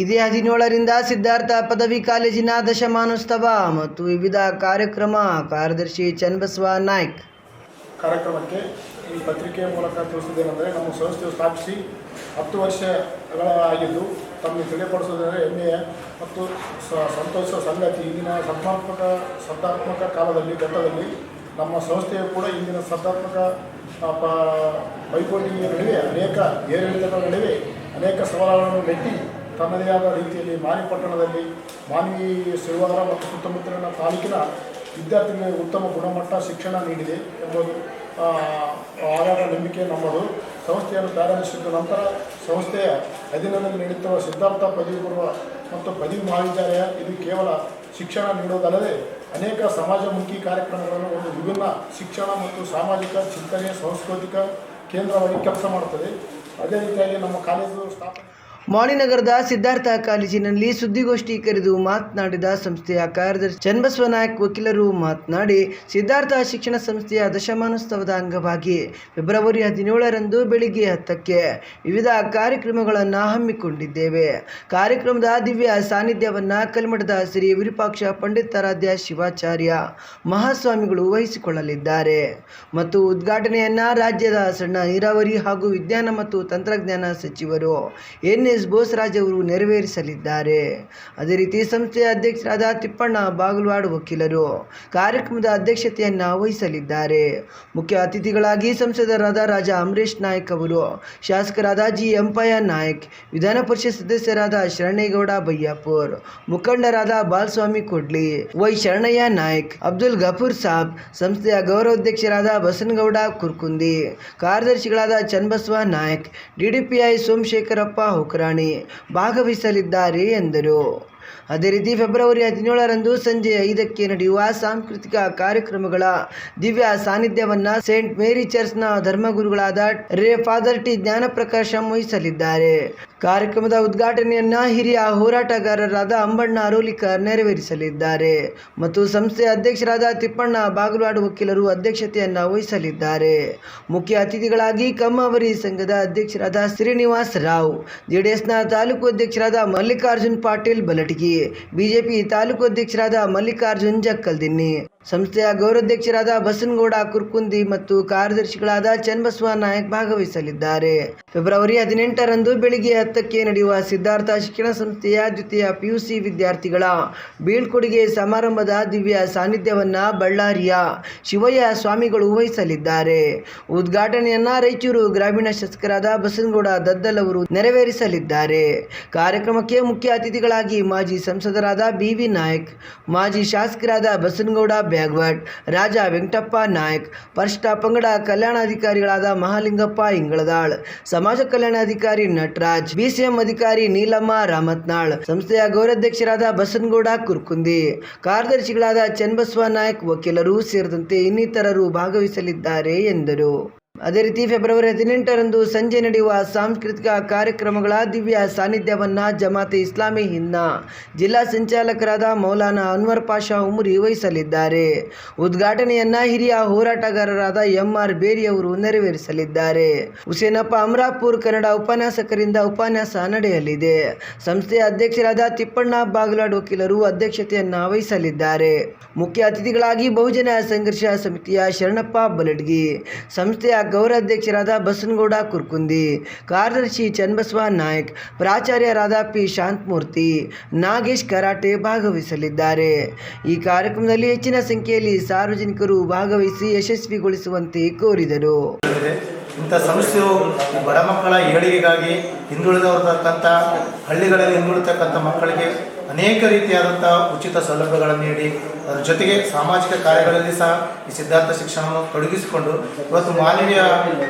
ಇದೇ ಹದಿನೇಳರಿಂದ ಸಿದ್ಧಾರ್ಥ ಪದವಿ ಕಾಲೇಜಿನ ದಶಮಾನೋತ್ಸವ ಮತ್ತು ವಿವಿಧ ಕಾರ್ಯಕ್ರಮ. ಕಾರ್ಯದರ್ಶಿ ಚನ್ನಬಸವ ನಾಯ್ಕ್. ಕಾರ್ಯಕ್ರಮಕ್ಕೆ ಈ ಪತ್ರಿಕೆಯ ಮೂಲಕ ತಿಳಿಸುವುದೇನೆಂದರೆ ನಮ್ಮ ಸಂಸ್ಥೆಯು ಸ್ಥಾಪಿಸಿ ಹತ್ತು ವರ್ಷಗಳ ಆಗಿದ್ದು, ತಮಗೆ ತಿಳಿಯಪಡಿಸುವುದೆಂದರೆ ಹೆಮ್ಮೆಯ ಮತ್ತು ಸಂತೋಷ ಸಂಗತಿ. ಇಂದಿನ ಸ್ಪರ್ಧಾತ್ಮಕ ಸ್ಪರ್ಧಾತ್ಮಕ ಕಾಲದಲ್ಲಿ, ಘಟ್ಟದಲ್ಲಿ ನಮ್ಮ ಸಂಸ್ಥೆಯು ಕೂಡ ಇಂದಿನ ಸ್ಪರ್ಧಾತ್ಮಕ ಪೈಪೋಟಿಯ ನಡುವೆ ಅನೇಕ ಏರಿಳಿತಗಳ ನಡುವೆ ಅನೇಕ ಸವಾಲುಗಳನ್ನು ಮೆಟ್ಟಿ ತನ್ನದೇ ಆದ ರೀತಿಯಲ್ಲಿ ಮಾನಿ ಪಟ್ಟಣದಲ್ಲಿ ಮಾನ್ವಿ ಸಿರುವಾರ ಮತ್ತು ಸುತ್ತಮುತ್ತಲಿನ ತಾಲೂಕಿನ ವಿದ್ಯಾರ್ಥಿಗಳಿಗೆ ಉತ್ತಮ ಗುಣಮಟ್ಟ ಶಿಕ್ಷಣ ನೀಡಿದೆ ಎಂಬುದು ಆಗಾಗ ನಂಬಿಕೆ ನಮ್ಮದು. ಸಂಸ್ಥೆಯನ್ನು ಪ್ರಾರಂಭಿಸಿದ ನಂತರ ಸಂಸ್ಥೆಯ ಅಧೀನದಲ್ಲಿ ನಡೆಯುತ್ತಿರುವ ಸಿದ್ಧಾರ್ಥ ಪದವಿ ಪೂರ್ವ ಮತ್ತು ಪದವಿ ಮಹಾವಿದ್ಯಾಲಯ ಇದು ಕೇವಲ ಶಿಕ್ಷಣ ನೀಡುವುದಲ್ಲದೆ ಅನೇಕ ಸಮಾಜಮುಖಿ ಕಾರ್ಯಕ್ರಮಗಳನ್ನು ಒಂದು ವಿಭಿನ್ನ ಶಿಕ್ಷಣ ಮತ್ತು ಸಾಮಾಜಿಕ ಚಿಂತನೆ, ಸಾಂಸ್ಕೃತಿಕ ಕೇಂದ್ರವಾಗಿ ಕೆಲಸ ಮಾಡುತ್ತದೆ. ಅದೇ ರೀತಿಯಾಗಿ ನಮ್ಮ ಕಾಲೇಜು ಸ್ಥಾಪನೆ ಮಾಣಿನಗರದ ಸಿದ್ಧಾರ್ಥ ಕಾಲೇಜಿನಲ್ಲಿ ಸುದ್ದಿಗೋಷ್ಠಿ ಕರೆದು ಮಾತನಾಡಿದ ಸಂಸ್ಥೆಯ ಕಾರ್ಯದರ್ಶಿ ಚನ್ನಬಸವ ನಾಯಕ್, ವಕೀಲರು ಮಾತನಾಡಿ, ಸಿದ್ಧಾರ್ಥ ಶಿಕ್ಷಣ ಸಂಸ್ಥೆಯ ದಶಮಾನೋತ್ಸವದ ಅಂಗವಾಗಿ ಫೆಬ್ರವರಿ ಹದಿನೇಳರಂದು ಬೆಳಿಗ್ಗೆ ಹತ್ತಕ್ಕೆ ವಿವಿಧ ಕಾರ್ಯಕ್ರಮಗಳನ್ನು ಹಮ್ಮಿಕೊಂಡಿದ್ದೇವೆ. ಕಾರ್ಯಕ್ರಮದ ದಿವ್ಯ ಸಾನ್ನಿಧ್ಯವನ್ನು ಕಲ್ಮಠದ ಶ್ರೀ ವಿರೂಪಾಕ್ಷ ಪಂಡಿತಾರಾಧ್ಯ ಶಿವಾಚಾರ್ಯ ಮಹಾಸ್ವಾಮಿಗಳು ವಹಿಸಿಕೊಳ್ಳಲಿದ್ದಾರೆ. ಮತ್ತು ಉದ್ಘಾಟನೆಯನ್ನ ರಾಜ್ಯದ ಸಣ್ಣ ನೀರಾವರಿ ಹಾಗೂ ವಿಜ್ಞಾನ ಮತ್ತು ತಂತ್ರಜ್ಞಾನ ಸಚಿವರು ಎನ್. ಎಸ್ ಬೋಸರಾಜ್ ಅವರು ನೆರವೇರಿಸಲಿದ್ದಾರೆ. ಅದೇ ರೀತಿ ಸಂಸ್ಥೆಯ ಅಧ್ಯಕ್ಷರಾದ ತಿಪ್ಪಣ್ಣ ಬಾಗಲವಾಡ್ ವಕೀಲರು ಕಾರ್ಯಕ್ರಮದ ಅಧ್ಯಕ್ಷತೆಯನ್ನು ವಹಿಸಲಿದ್ದಾರೆ. ಮುಖ್ಯ ಅತಿಥಿಗಳಾಗಿ ಸಂಸದರಾದ ರಾಜ ಅಮರೇಶ್ ನಾಯಕ್ ಅವರು, ಶಾಸಕರಾದ ಜಿ ಎಂಪಯ್ಯ ನಾಯಕ್, ವಿಧಾನ ಪರಿಷತ್ ಸದಸ್ಯರಾದ ಶರಣೇಗೌಡ ಬಯ್ಯಾಪುರ್ ಮುಖಂಡರಾದ ಬಾಲಸ್ವಾಮಿ ಕೊಡ್ಲಿ, ವೈ ಶರಣಯ್ಯ ನಾಯಕ್, ಅಬ್ದುಲ್ ಗಫೂರ್ ಸಾಬ್, ಸಂಸ್ಥೆಯ ಗೌರವಾಧ್ಯಕ್ಷರಾದ ಬಸನಗೌಡ ಕುರ್ಕುಂದಿ, ಕಾರ್ಯದರ್ಶಿಗಳಾದ ಚನ್ನಬಸವ ನಾಯಕ್ ಡಿಡಿಪಿಐ ಸೋಮಶೇಖರಪ್ಪ ಹೊಕರಾಣಿ ಭಾಗವಹಿಸಲಿದ್ದಾರೆ ಎಂದರು. ಅದೇ ರೀತಿ ಫೆಬ್ರವರಿ ಹದಿನೇಳರಂದು ಸಂಜೆ ಐದಕ್ಕೆ ನಡೆಯುವ ಸಾಂಸ್ಕೃತಿಕ ಕಾರ್ಯಕ್ರಮಗಳ ದಿವ್ಯ ಸಾನ್ನಿಧ್ಯವನ್ನು ಸೇಂಟ್ ಮೇರಿ ಚರ್ಚ್ನ ಧರ್ಮಗುರುಗಳಾದ ರೇ. Father T. ಜ್ಞಾನಪ್ರಕಾಶಂ ವಹಿಸಲಿದ್ದಾರೆ ಕಾರ್ಯಕ್ರಮದ ಉದ್ಘಾಟನೆಯನ್ನ ಹಿರಿಯ ಹೋರಾಟಗಾರರಾದ ಅಂಬಣ್ಣ ಅರೋಲಿಕರ್ ನೆರವೇರಿಸಲಿದ್ದಾರೆ ಮತ್ತು ಸಂಸ್ಥೆ ಅಧ್ಯಕ್ಷರಾದ ತಿಪ್ಪಣ್ಣ ಬಾಗಲವಾಡ ವಕೀಲರು ಅಧ್ಯಕ್ಷತೆಯನ್ನು ವಹಿಸಲಿದ್ದಾರೆ. ಮುಖ್ಯ ಅತಿಥಿಗಳಾಗಿ ಕಮ್ಮಾವರಿ ಸಂಘದ ಅಧ್ಯಕ್ಷರಾದ ಶ್ರೀನಿವಾಸ್ ರಾವ್, ಜೆಡಿಎಸ್ನ ತಾಲೂಕು ಅಧ್ಯಕ್ಷರಾದ ಮಲ್ಲಿಕಾರ್ಜುನ್ ಪಾಟೀಲ್ ಬಲಟಗಿ, ಬಿಜೆಪಿ ತಾಲೂಕು ಅಧ್ಯಕ್ಷರಾದ ಮಲ್ಲಿಕಾರ್ಜುನ್ ಜಕ್ಕಲ್ದಿನ್ನಿ. ಸಂಸ್ಥೆಯ ಗೌರವಾಧ್ಯಕ್ಷರಾದ ಬಸನಗೌಡ, ಕುರ್ಕುಂದಿ ಮತ್ತು ಕಾರ್ಯದರ್ಶಿಗಳಾದ ಚನ್ನಬಸವ ನಾಯಕ್ ಭಾಗವಹಿಸಲಿದ್ದಾರೆ. ಫೆಬ್ರವರಿ ಹದಿನೆಂಟರಂದು ಬೆಳಿಗ್ಗೆ ಹತ್ತಕ್ಕೆ ನಡೆಯುವ ಸಿದ್ಧಾರ್ಥ ಶಿಕ್ಷಣ ಸಂಸ್ಥೆಯ ದ್ವಿತೀಯ ಪಿಯುಸಿ ವಿದ್ಯಾರ್ಥಿಗಳ ಬೀಳ್ಕೊಡುಗೆ ಸಮಾರಂಭದ ದಿವ್ಯ ಸಾನ್ನಿಧ್ಯವನ್ನ ಬಳ್ಳಾರಿಯ ಶಿವಯ್ಯ ಸ್ವಾಮಿಗಳು ವಹಿಸಲಿದ್ದಾರೆ. ಉದ್ಘಾಟನೆಯನ್ನ ರಾಯಚೂರು ಗ್ರಾಮೀಣ ಶಾಸಕರಾದ ಬಸನಗೌಡ ದದ್ದಲ್ ಅವರು ನೆರವೇರಿಸಲಿದ್ದಾರೆ. ಕಾರ್ಯಕ್ರಮಕ್ಕೆ ಮುಖ್ಯ ಅತಿಥಿಗಳಾಗಿ ಮಾಜಿ ಸಂಸದರಾದ ಬಿ ವಿ ನಾಯಕ್, ಮಾಜಿ ಶಾಸಕರಾದ ಬಸನಗೌಡ ಬ್ಯಾಗ್ವಟ್ ರಾಜ ವೆಂಕಟಪ್ಪ ನಾಯಕ್. ಪರಿಷ್ಠ ಪಂಗಡ ಕಲ್ಯಾಣಾಧಿಕಾರಿಗಳಾದ ಮಹಾಲಿಂಗಪ್ಪ ಇಂಗಳದಾಳ್. ಸಮಾಜ ಕಲ್ಯಾಣಾಧಿಕಾರಿ ನಟರಾಜ್. ಬಿಸಿಎಂ ಅಧಿಕಾರಿ ನೀಲಮ್ಮ ರಾಮತ್ನಾಳ್. ಸಂಸ್ಥೆಯ ಗೌರವಾಧ್ಯಕ್ಷರಾದ ಬಸನಗೌಡ ಕುರ್ಕುಂದಿ. ಕಾರ್ಯದರ್ಶಿಗಳಾದ ಚನ್ನಬಸವ ನಾಯಕ್, ವಕೀಲರು ಸೇರಿದಂತೆ ಇನ್ನಿತರರು ಭಾಗವಹಿಸಲಿದ್ದಾರೆ ಎಂದರು. ಅದೇ ರೀತಿ ಫೆಬ್ರವರಿ ಹದಿನೆಂಟರಂದು ಸಂಜೆ ನಡೆಯುವ ಸಾಂಸ್ಕೃತಿಕ ಕಾರ್ಯಕ್ರಮಗಳ ದಿವ್ಯ ಸಾನ್ನಿಧ್ಯವನ್ನು ಜಮಾತೆ ಇಸ್ಲಾಮಿ ಹಿಂದ್ನ ಜಿಲ್ಲಾ ಸಂಚಾಲಕರಾದ ಮೌಲಾನಾ ಅನ್ವರ್ ಪಾಷಾ ಉಮ್ರಿ ವಹಿಸಲಿದ್ದಾರೆ. ಉದ್ಘಾಟನೆಯನ್ನ ಹಿರಿಯ ಹೋರಾಟಗಾರರಾದ ಎಂ ಆರ್ ಬೇರಿ ಅವರು ನೆರವೇರಿಸಲಿದ್ದಾರೆ. ಹುಸೇನಪ್ಪ ಅಮರಾಪುರ್ ಕನ್ನಡ ಉಪನ್ಯಾಸಕರಿಂದ ಉಪನ್ಯಾಸ ನಡೆಯಲಿದೆ. ಸಂಸ್ಥೆಯ ಅಧ್ಯಕ್ಷರಾದ ತಿಪ್ಪಣ್ಣ ಬಾಗ್ಲಾಡ್ ವಕೀಲರು ಅಧ್ಯಕ್ಷತೆಯನ್ನ ವಹಿಸಲಿದ್ದಾರೆ. ಮುಖ್ಯ ಅತಿಥಿಗಳಾಗಿ ಬಹುಜನ ಸಂಘರ್ಷ ಸಮಿತಿಯ ಶರಣಪ್ಪ ಬಲಡ್ಗಿ, ಸಂಸ್ಥೆಯ ಗೌರವಾಧ್ಯಕ್ಷರಾದ ಬಸನಗೌಡ ಕುರ್ಕುಂದಿ, ಕಾರ್ಯದರ್ಶಿ ಚನ್ನಬಸವ ನಾಯಕ್, ಪ್ರಾಚಾರ್ಯರಾದ ಪಿ ಶಾಂತಮೂರ್ತಿ, ನಾಗೇಶ್ ಕರಾಟೆ ಭಾಗವಹಿಸಲಿದ್ದಾರೆ. ಈ ಕಾರ್ಯಕ್ರಮದಲ್ಲಿ ಹೆಚ್ಚಿನ ಸಂಖ್ಯೆಯಲ್ಲಿ ಸಾರ್ವಜನಿಕರು ಭಾಗವಹಿಸಿ ಯಶಸ್ವಿಗೊಳಿಸುವಂತೆ ಕೋರಿದರು. ಇಂಥ ಸಂಸ್ಥೆಯು ಬಡ ಮಕ್ಕಳ ಏಳಿಗೆಗಾಗಿ ಹಿಂದುಳಿದವರ್ತಕ್ಕಂಥ ಹಳ್ಳಿಗಳಲ್ಲಿ ಹಿಂದುಳಿತಕ್ಕಂಥ ಮಕ್ಕಳಿಗೆ ಅನೇಕ ರೀತಿಯಾದಂಥ ಉಚಿತ ಸೌಲಭ್ಯಗಳನ್ನು ನೀಡಿ, ಅದರ ಜೊತೆಗೆ ಸಾಮಾಜಿಕ ಕಾರ್ಯಗಳಲ್ಲಿ ಸಹ ಈ ಸಿದ್ಧಾರ್ಥ ಶಿಕ್ಷಣವನ್ನು ತೊಡಗಿಸಿಕೊಂಡು ಇವತ್ತು ಮಾನವೀಯ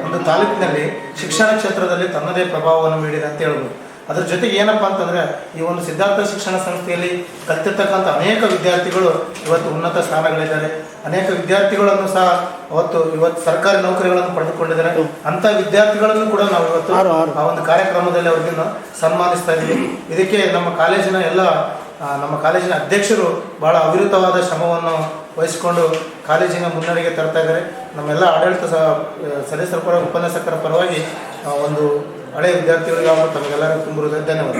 ಒಂದು ತಾಲೂಕಿನಲ್ಲಿ ಶಿಕ್ಷಣ ಕ್ಷೇತ್ರದಲ್ಲಿ ತನ್ನದೇ ಪ್ರಭಾವವನ್ನು ಬೀರಿದೆ ಅಂತ ಹೇಳ್ಬೋದು. ಅದ್ರ ಜೊತೆಗೆ ಏನಪ್ಪ ಅಂತಂದ್ರೆ ಈ ಒಂದು ಸಿದ್ಧಾರ್ಥ ಶಿಕ್ಷಣ ಸಂಸ್ಥೆಯಲ್ಲಿ ಕಲ್ತಿರ್ತಕ್ಕಂಥ ಅನೇಕ ವಿದ್ಯಾರ್ಥಿಗಳು ಇವತ್ತು ಉನ್ನತ ಸ್ಥಾನಗಳಿದ್ದಾರೆ. ಅನೇಕ ವಿದ್ಯಾರ್ಥಿಗಳನ್ನು ಸಹ ಅವತ್ತು ಇವತ್ತು ಸರ್ಕಾರಿ ನೌಕರಿಗಳನ್ನು ಪಡೆದುಕೊಂಡಿದ್ದಾರೆ. ಅಂತ ವಿದ್ಯಾರ್ಥಿಗಳನ್ನು ಕೂಡ ನಾವು ಇವತ್ತು ಆ ಒಂದು ಕಾರ್ಯಕ್ರಮದಲ್ಲಿ ಅವ್ರಿಗೆ ಸನ್ಮಾನಿಸ್ತಾ ಇದ್ದೀವಿ. ಇದಕ್ಕೆ ನಮ್ಮ ಕಾಲೇಜಿನ ಎಲ್ಲ ನಮ್ಮ ಕಾಲೇಜಿನ ಅಧ್ಯಕ್ಷರು ಬಹಳ ಅವಿರತವಾದ ಶ್ರಮವನ್ನು ವಹಿಸಿಕೊಂಡು ಕಾಲೇಜಿನ ಮುನ್ನಡೆಗೆ ತರ್ತಾ ಇದ್ದಾರೆ. ನಮ್ಮೆಲ್ಲ ಆಡಳಿತ ಸಹ ಸದಸ್ಯರ ಪರ ಉಪನ್ಯಾಸಕರ ಪರವಾಗಿ ಒಂದು ಹಳೆಯ ವಿದ್ಯಾರ್ಥಿಗಳಿಗೆ ಹಾಗೂ ತಮಗೆಲ್ಲರಿಗೂ ತುಂಬ ಧನ್ಯವಾದ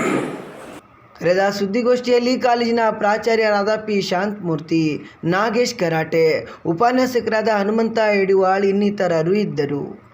ಕರೆದ ಸುದ್ದಿಗೋಷ್ಠಿಯಲ್ಲಿ ಕಾಲೇಜಿನ ಪ್ರಾಚಾರ್ಯರಾದ ಪಿ ಶಾಂತಮೂರ್ತಿ ನಾಗೇಶ್ ಕರಾಟೆ, ಉಪನ್ಯಾಸಕರಾದ ಹನುಮಂತ ಯಡಿವಾಳ್ ಇನ್ನಿತರರು ಇದ್ದರು.